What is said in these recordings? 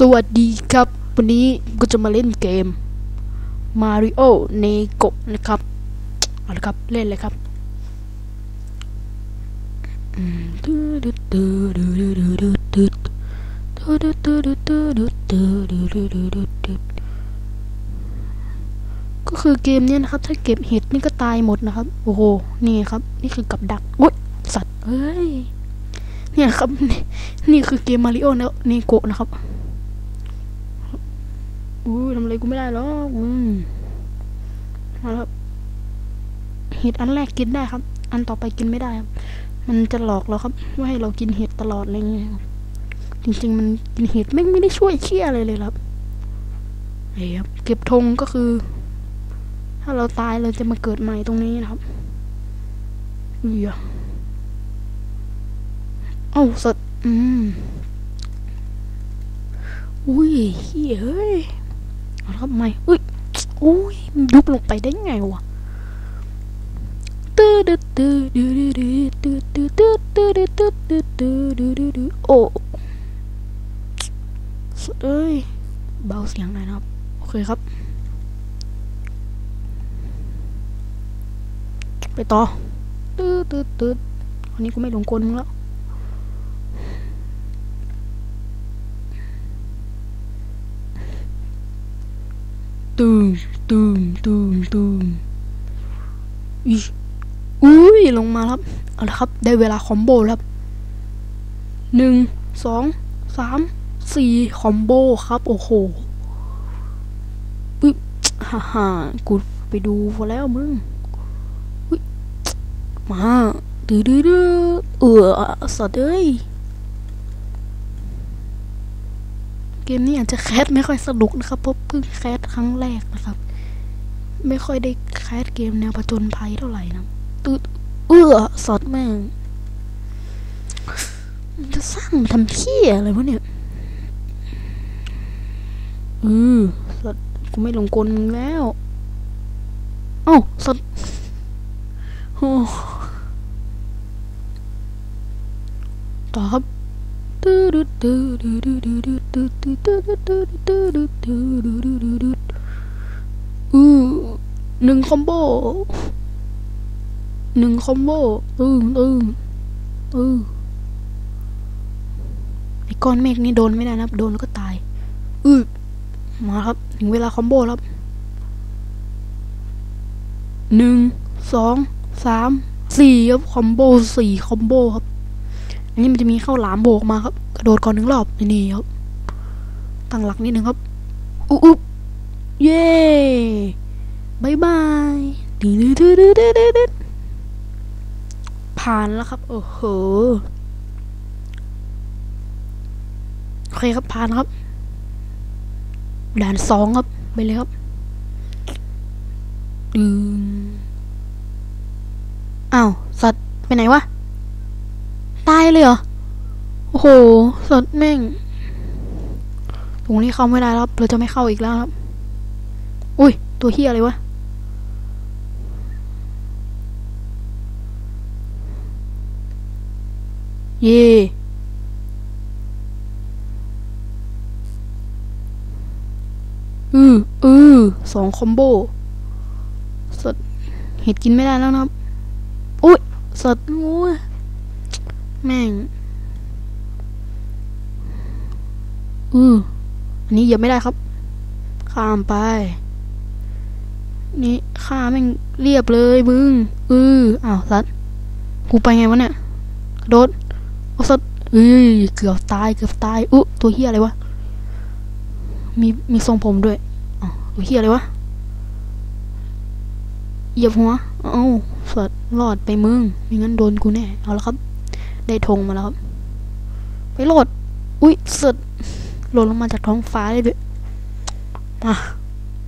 สวัสดีครับ วันนี้ก็จะมาเล่นเกม Mario n e g o นะครับเอาละครับ เล่นเลยครับก็คือเกมเนี้ยนะครับ ถ้าเก็บเห็ดนี่ก็ตายหมดนะครับ โอ้โห นี่ครับ นี่คือกับดักอุ้ยสัตว์เอ้ย เนี่ยครับนี่นี่คือเกมมาริโอเนโกะนะครับ อุ้ทำอะไรกูไม่ได้หรอกอืมเอาละครับเห็ดอันแรกกินได้ครับ อันต่อไปกินไม่ได้ครับ มันจะหลอกเราครับ ว่าให้เรากินเห็ดตลอดอะไรเงี้ยครับจริงๆ มันกินเห็ดไม่ไม่ได้ช่วยเชี่ยอะไรเลยครับไอ้ครับเก็บธงก็คือ ถ้าเราตายเราจะมาเกิดใหม่ตรงนี้นะครับอุ้ยอะเอ้าสดอืมอุ้ยเฮ้ย เฮ้ยเอาละครับไมอุ้ยอุ้ยยุบลงไปได้ไงวะตื้อดื้อตื้อดื้อดื้อตื้อตื้อตื้อตื้อตื้อตื้อตื้อตื้อตื้อตื้อโอ้สุดเอ้ยเบาเสียงหน่อยนะครับ โอเคครับ ไปต่อตื้อตื้อตื้อวันนี้กูไม่หลงกลมึงแล้ว ตูมตูมตูมตูมอุ้ยลงมาครับ เอาละครับ ได้เวลาคอมโบครับหนึ่งสองสามสี่คอมโบครับ โอ้โหอุ๊ยฮ่าฮ่ากูไปดูพอแล้วมึงมาดื้อดื้อดื้อเออสัตว์เอ้ย เกมนี้อาจจะแคสไม่ค่อยสนุกนะครับเพราะเพิ่งแคสครั้งแรกนะครับ ไม่ค่อยได้แคสเกมแนวผจญภัยเท่าไหร่นะตืดเอื้อสดแม่งมันจะสร้างทำเที่ยอะไรวะเนี่ยอือสดกูไม่หลงกลมึงแล้วเอ้าสดโอ้ต่อครับ อือหนึ่งคอมโบหนึ่งคอมโบอืออืออือไอ้ก้อนเมฆนี่โดนไม่ได้นะครับ โดนแล้วก็ตาย อือมาครับ ถึงเวลาคอมโบแล้วครับหนึ่งสองสามสี่ครับคอมโบสี่คอมโบครับ อันนี้มันจะมีข้าวหลามโบกมาครับ กระโดดก่อนหนึ่งรอบนี่ครับ ตั้งหลักนิดหนึ่งครับ อุ๊บเย้บายบายดืดดืดดืดดืดดืดผ่านแล้วครับ โอ้โห โอเคครับ ผ่านครับ ด่านสองครับ ไปเลยครับดึงอ้าว สัตว์ ไปไหนวะ ตายเลยเหรอ โอ้โห สดแม่งตรงนี้เข้าไม่ได้แล้วเราจะไม่เข้าอีกแล้วครับ อุ้ย ตัวเฮียอะไรวะ เย่อืออือสองคอมโบ สด เห็ดกินไม่ได้แล้วนะครับ อุ้ย สดโอ้ย แม่งอืออันนี้เหยียบไม่ได้ครับ ข้ามไป นี่ข้าแม่งเรียบเลยมึง อืออ้าวสัตว์กูไปไงวะเนี่ยระโดดโอ้สัตว์อ้ยเกือบตายเกือบตายอุ๊ตัวเฮียอะไรวะ มีมีทรงผมด้วยอ๋อตัวเฮียอะไรวะเหยียบหัว เอ้าสัตว์รอดไปมึงไม่งั้นโดนกูแน่ เอาละครับ ได้ธงมาแล้วครับ ไปโหลด อุ้ยสุดหล่นลงมาจากท้องฟ้าเลยด้วยมา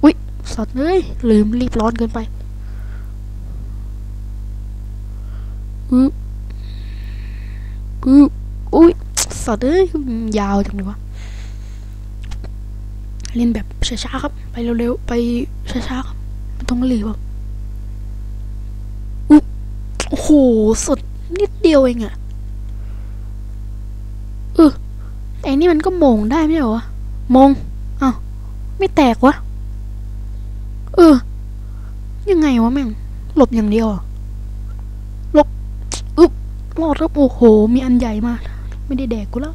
อุ้ยสัตว์เอ้ยลืมรีบร้อนเกินไปอืออืออุ้ยสัตว์เอ้ยยาวจังเลยวะเล่นแบบช้าๆครับ ไปเร็วๆไปช้าๆครับไม่ต้องรีบครับอุ๊ยโอ้โหสุดนิดเดียวเองอะ ไอ้นี่มันก็มงได้ไม่เหรอมงอ้าไม่แตกวะ เออ ยังไงวะแม่ง หลบอย่างเดียวหลบอึบรอดแล้โอ้โห มีอันใหญ่มากไม่ได้แดกกูแล้ว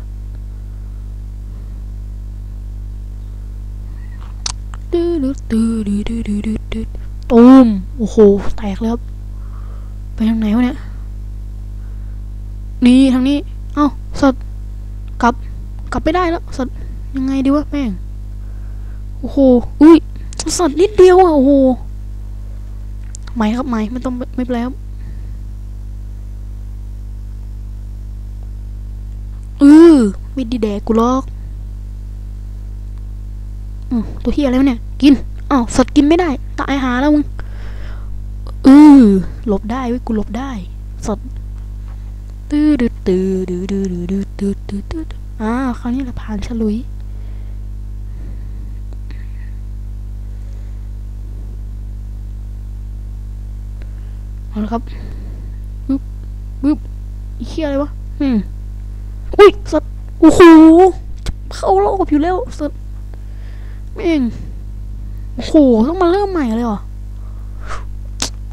ดื้อดื้อดื้อดื้อดื้อดื้ดตูมโอ้โห แตกแล้วไปทางไหนวะเนี่ย นี่ทางนี้ เอ้าสัตกลับ กลับไม่ได้แล้วสัตว์ยังไงดีวะแม่งโอ้โหอุ้ยสัตว์นิดเดียวอะโอ้โหไม่ครับไม่ไม่ต้องไม่เป็นไรครับเออไม่ดีแดกกูหรอกอาวตัวเฮียอะไรวเนี่ย กินอ้าวสัตว์กินไม่ได้ ตายหาแล้วมึงเออหลบได้เว้ยกูหลบได้สัตว์ตื้อดื้อตื้อดื้อดื้อดื้อดื้อดื้อดื้ ออ่าคราวนี้เราผ่านฉลุย เอาละครับปึ๊บปึ๊บอีเหี้ยอะไรวะ อืม อุ้ยสัตว์โอ้โหจะเข้ารอบอยู่แล้วสัตว์แม่งโอ้โห ต้องมาเริ่มใหม่เลยเหรอ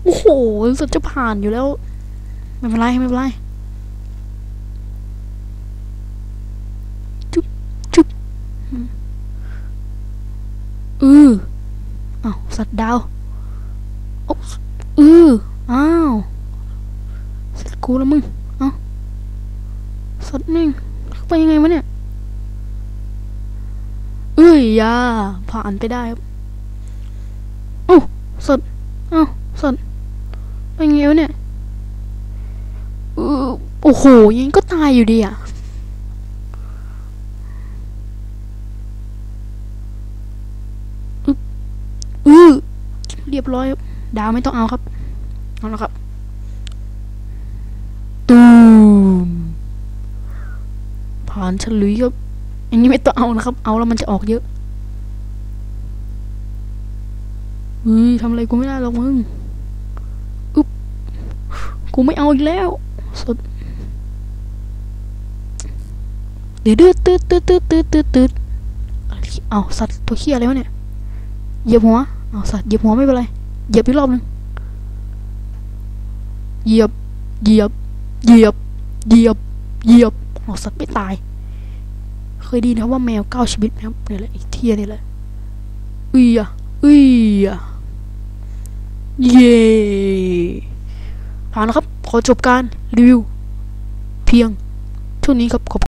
โอ้โหสัตว์จะผ่านอยู่แล้ว ไม่เป็นไร ไม่เป็นไร สัตว์ดาวโอ้เอออ้าวเสร็จกูแล้วมึงเอ้าสัตว์นี่งเข้าไปยังไงวะเนี่ยเอ้ยอยาผ่านไปได้ครับโอ้าสัตว์เอ้าสัตว์ไปยังไงวะเนี่ยเออโอ้โหยังก็ตายอยู่ดีอะ อือเรียบร้อยครับดาวไม่ต้องเอาครับเอาละครับ ตูมผ่านฉลุยครับอย่างนี้ไม่ต้องเอานะครับ เอาแล้วมันจะออกเยอะเฮ้ยทำอะไรกูไม่ได้หรอกมึงอึ๊บกูไม่เอาอีกแล้วสดดืดดืดตืดตืดตืดตืดตืดตืดเอาสัตว์ตัวเขี้ยอะไรวะเนี่ย เหยียบหัวเอาสัตว์เหยียบหัวไม่เป็นไรเหยียบอีกรอบหนึงเหยียบเหยียบเหยียบเหยียบเหยียบออกสัตว์ไม่ตาย เคยไดีนะว่าแมวเก้าชีวิตไหมครับนี่แหละไอ้เทียนี่แหละอุ้ยอะอุ้ยอะเย่ผ่านแล้วครับ ขอจบการรีวิว เพียงเท่านี้ครับขอบ